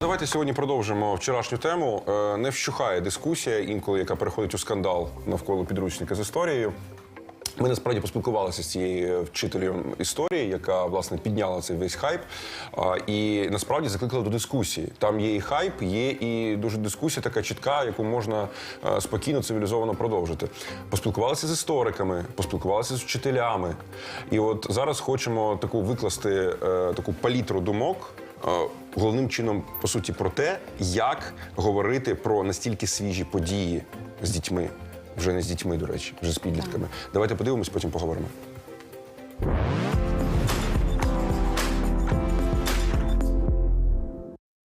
Давайте сьогодні продовжимо вчорашню тему. Е, Не вщухає дискусія, інколи яка переходить у скандал навколо підручника з історією. Ми насправді поспілкувалися з цією вчителем історії, яка власне підняла цей весь хайп. І насправді закликала до дискусії. Там є і хайп, є і дуже дискусія така чітка, яку можна е, спокійно, цивілізовано продовжити. Поспілкувалися з істориками, поспілкувалися з вчителями. І от зараз хочемо таку викласти е, таку палітру думок. Е, Головним чином, по суті, про те, як говорити про настільки свіжі події з дітьми. Вже не з дітьми, до речі, вже з підлітками. Давайте подивимось, потім поговоримо.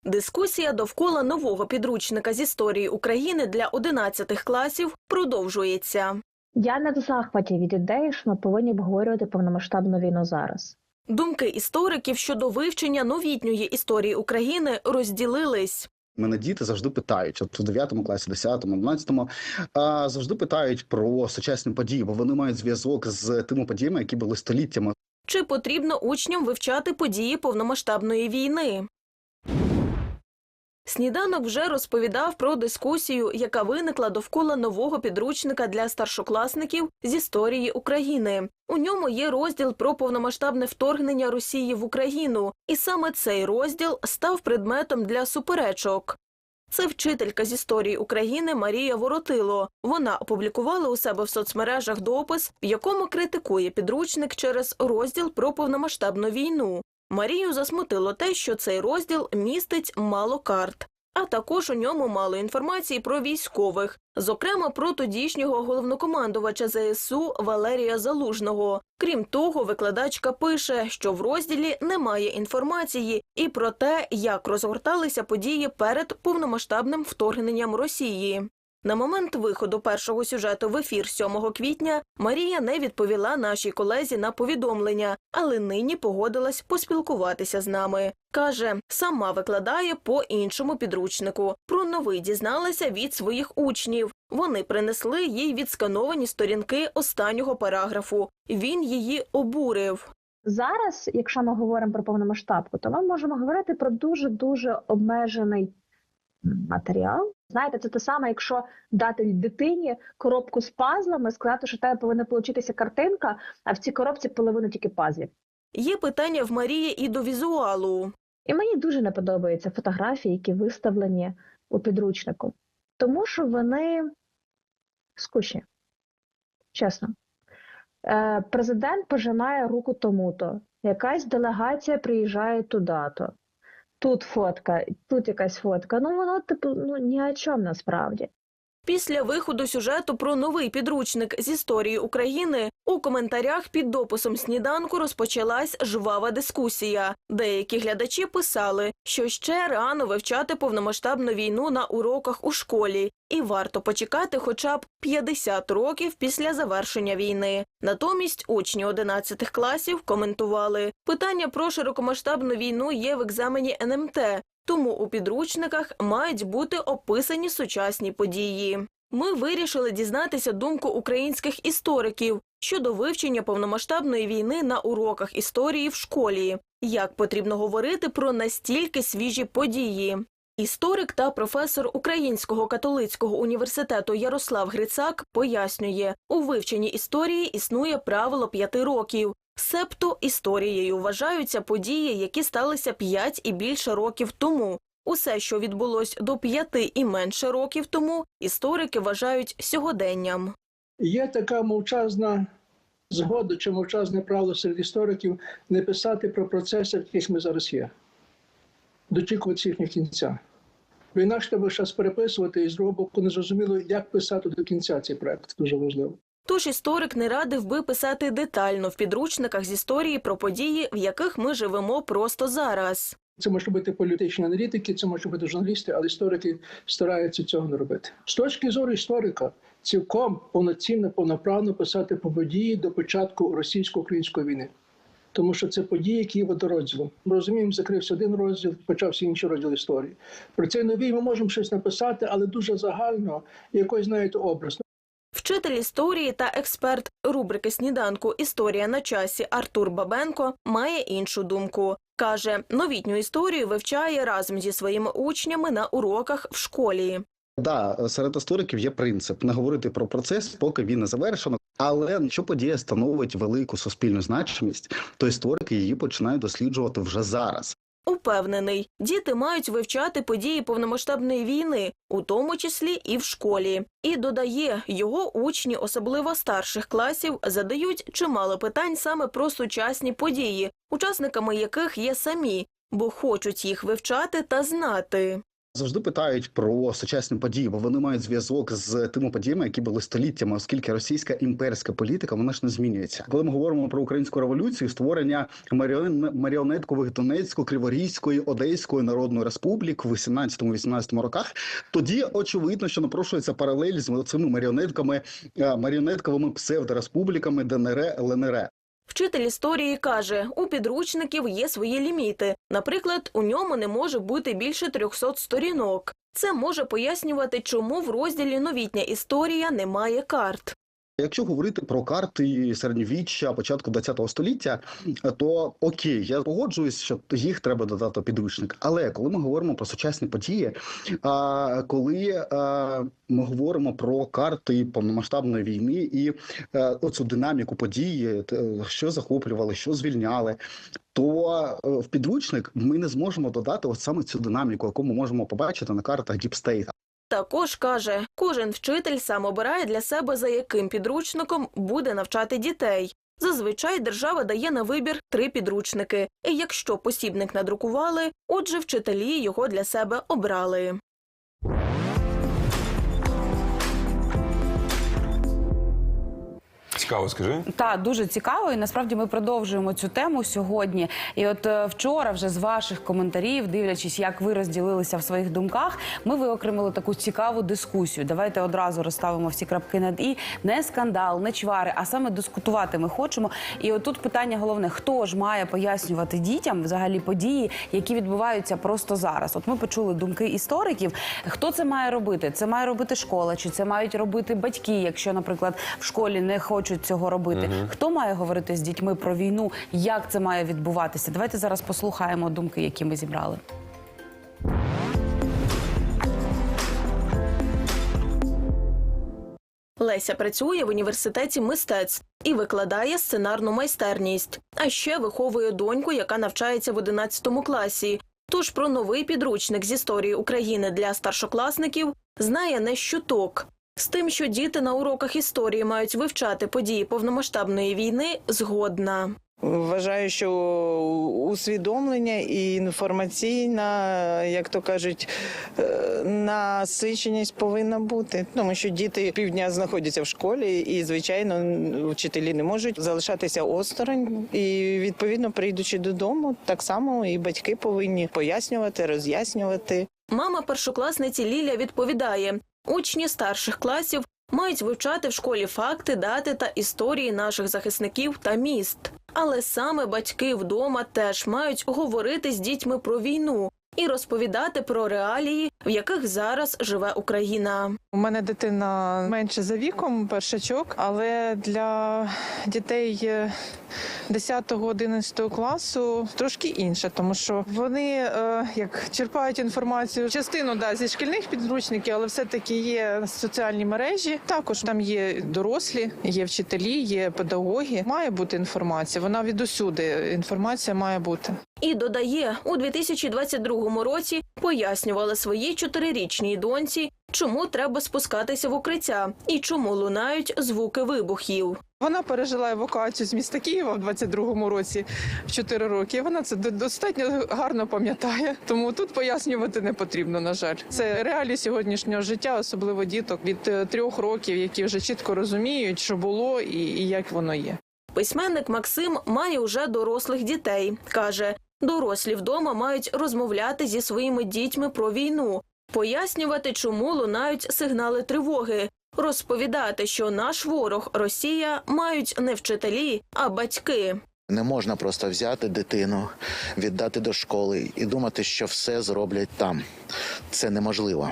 Дискусія довкола нового підручника з історії України для 11 класів продовжується. Я не в захваті від ідеї, що ми повинні обговорювати повномасштабну війну зараз. Думки істориків щодо вивчення новітньої історії України розділились. Мене діти завжди питають, от у 9 класі, 10, 11, а, завжди питають про сучасні події, бо вони мають зв'язок з тими подіями, які були століттями. Чи потрібно учням вивчати події повномасштабної війни? Сніданок вже розповідав про дискусію, яка виникла довкола нового підручника для старшокласників з історії України. У ньому є розділ про повномасштабне вторгнення Росії в Україну, і саме цей розділ став предметом для суперечок. Це вчителька з історії України Марія Воротило. Вона опублікувала у себе в соцмережах допис, в якому критикує підручник через розділ про повномасштабну війну. Марію засмутило те, що цей розділ містить мало карт. А також у ньому мало інформації про військових, зокрема про тодішнього головнокомандувача ЗСУ Валерія Залужного. Крім того, викладачка пише, що в розділі немає інформації і про те, як розгорталися події перед повномасштабним вторгненням Росії. На момент виходу першого сюжету в ефір 7 квітня Марія не відповіла нашій колезі на повідомлення, але нині погодилась поспілкуватися з нами. Каже, сама викладає по іншому підручнику. Про новий дізналася від своїх учнів. Вони принесли їй відскановані сторінки останнього параграфу. Він її обурив. Зараз, якщо ми говоримо про повномасштабку, то ми можемо говорити про дуже дуже обмежений матеріал. Знаєте, це те саме, якщо дати дитині коробку з пазлами, сказати, що тебе повинна получитися картинка, а в цій коробці половина тільки пазлів. Є питання в Марії і до візуалу. І мені дуже не подобаються фотографії, які виставлені у підручнику, тому що вони скучні. Чесно. Е, президент пожимає руку тому-то, якась делегація приїжджає туди-то. Тут фотка, тут якась фотка. Ну воно типу ну ні о чому насправді. Після виходу сюжету про новий підручник з історії України у коментарях під дописом сніданку розпочалась жвава дискусія. Деякі глядачі писали, що ще рано вивчати повномасштабну війну на уроках у школі, і варто почекати хоча б 50 років після завершення війни. Натомість учні 11 класів коментували питання про широкомасштабну війну є в екзамені НМТ, тому у підручниках мають бути описані сучасні події. Ми вирішили дізнатися думку українських істориків щодо вивчення повномасштабної війни на уроках історії в школі, як потрібно говорити про настільки свіжі події. Історик та професор Українського католицького університету Ярослав Грицак пояснює, у вивченні історії існує правило п'яти років. Себто історією вважаються події, які сталися п'ять і більше років тому. Усе, що відбулось до п'яти і менше років тому, історики вважають сьогоденням. Є така мовчазна згода чи мовчазне правило серед істориків не писати про процеси, в яких ми зараз є, дочікувати їхнього кінця. Бо інакше треба зараз переписувати, і з другого боку не зрозуміло, як писати до кінця цей проект. Дуже важливо. Тож історик не радив би писати детально в підручниках з історії про події, в яких ми живемо просто зараз. Це може бути політичні аналітики, це може бути журналісти, але історики стараються цього не робити. З точки зору історика, цілком повноцінно, повноправно писати про події до початку російсько-української війни. Тому що це події, які є водорозділом. Ми розуміємо, закрився один розділ, почався інший розділ історії. Про цей новий ми можемо щось написати, але дуже загально, якось знаєте, образ. Вчитель історії та експерт рубрики сніданку Історія на часі Артур Бабенко має іншу думку. Каже, новітню історію вивчає разом зі своїми учнями на уроках в школі. Да, серед істориків є принцип не говорити про процес, поки він не завершено. Але якщо подія становить велику суспільну значимість, то історики її починають досліджувати вже зараз. Упевнений, діти мають вивчати події повномасштабної війни, у тому числі і в школі. І додає, його учні, особливо старших класів, задають чимало питань саме про сучасні події, учасниками яких є самі, бо хочуть їх вивчати та знати. Завжди питають про сучасні події, бо вони мають зв'язок з тими подіями, які були століттями, оскільки російська імперська політика вона ж не змінюється. Коли ми говоримо про українську революцію, створення маріон- маріонеткових Донецької, Криворізької, Одеської народної республік в 18-18 роках, тоді очевидно, що напрошується паралель з цими маріонетками, е, маріонетковими псевдореспубліками ДНР ЛНР. Вчитель історії каже, у підручників є свої ліміти. Наприклад, у ньому не може бути більше 300 сторінок. Це може пояснювати, чому в розділі новітня історія немає карт. Якщо говорити про карти середньовіччя початку ХХ століття, то окей, я погоджуюсь, що їх треба додати у підручник. Але коли ми говоримо про сучасні події, а коли ми говоримо про карти повномасштабної війни і е, оцю динаміку події, що захоплювали, що звільняли. То е, в підручник ми не зможемо додати от саме цю динаміку, яку ми можемо побачити на картах Діпстейта. Також каже, кожен вчитель сам обирає для себе, за яким підручником буде навчати дітей. Зазвичай держава дає на вибір три підручники, і якщо посібник надрукували, отже, вчителі його для себе обрали. Цікаво, скажи. Та дуже цікаво, і насправді ми продовжуємо цю тему сьогодні. І от е, вчора, вже з ваших коментарів, дивлячись, як ви розділилися в своїх думках, ми виокремили таку цікаву дискусію. Давайте одразу розставимо всі крапки над і не скандал, не чвари, а саме дискутувати ми хочемо. І отут питання головне: хто ж має пояснювати дітям взагалі події, які відбуваються просто зараз? От ми почули думки істориків. Хто це має робити? Це має робити школа, чи це мають робити батьки, якщо, наприклад, в школі не хочуть цього робити. Хто має говорити з дітьми про війну? Як це має відбуватися? Давайте зараз послухаємо думки, які ми зібрали. Леся працює в університеті мистецтв і викладає сценарну майстерність. А ще виховує доньку, яка навчається в 11 класі. Тож про новий підручник з історії України для старшокласників знає не щуток. З тим, що діти на уроках історії мають вивчати події повномасштабної війни, згодна. Вважаю, що усвідомлення і інформаційна, як то кажуть, е, насиченість повинна бути, тому що діти півдня знаходяться в школі, і звичайно вчителі не можуть залишатися осторонь. І відповідно, прийдучи додому, так само і батьки повинні пояснювати, роз'яснювати. Мама першокласниці Ліля відповідає: учні старших класів мають вивчати в школі факти, дати та історії наших захисників та міст. Але саме батьки вдома теж мають говорити з дітьми про війну і розповідати про реалії, в яких зараз живе Україна. У мене дитина менше за віком, першачок, але для дітей 10-11 класу трошки інше, тому що вони е, як черпають інформацію частину да, зі шкільних підручників, але все-таки є соціальні мережі. Також там є дорослі, є вчителі, є педагоги. Має бути інформація. Вона від усюди. Інформація має бути. І додає, у 2022 році пояснювала своїй чотирирічній доньці, чому треба спускатися в укриття і чому лунають звуки вибухів. Вона пережила евакуацію з міста Києва в 22-му році в 4 роки. Вона це достатньо гарно пам'ятає. Тому тут пояснювати не потрібно. На жаль, це реалії сьогоднішнього життя, особливо діток від е, трьох років, які вже чітко розуміють, що було і, і як воно є. Письменник Максим має уже дорослих дітей. Каже, дорослі вдома мають розмовляти зі своїми дітьми про війну, пояснювати, чому лунають сигнали тривоги, розповідати, що наш ворог Росія мають не вчителі, а батьки. Не можна просто взяти дитину, віддати до школи і думати, що все зроблять там. Це неможливо.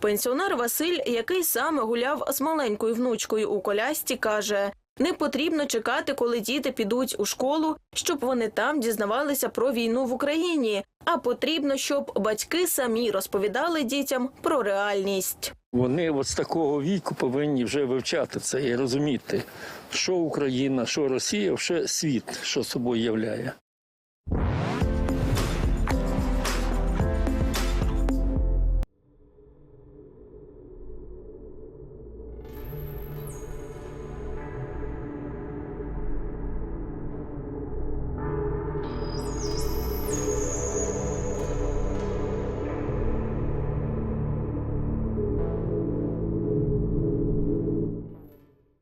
Пенсіонер Василь, який саме гуляв з маленькою внучкою у колясці, каже: Не потрібно чекати, коли діти підуть у школу, щоб вони там дізнавалися про війну в Україні. А потрібно, щоб батьки самі розповідали дітям про реальність. Вони от з такого віку повинні вже вивчати це і розуміти, що Україна, що Росія, що світ, що собою являє.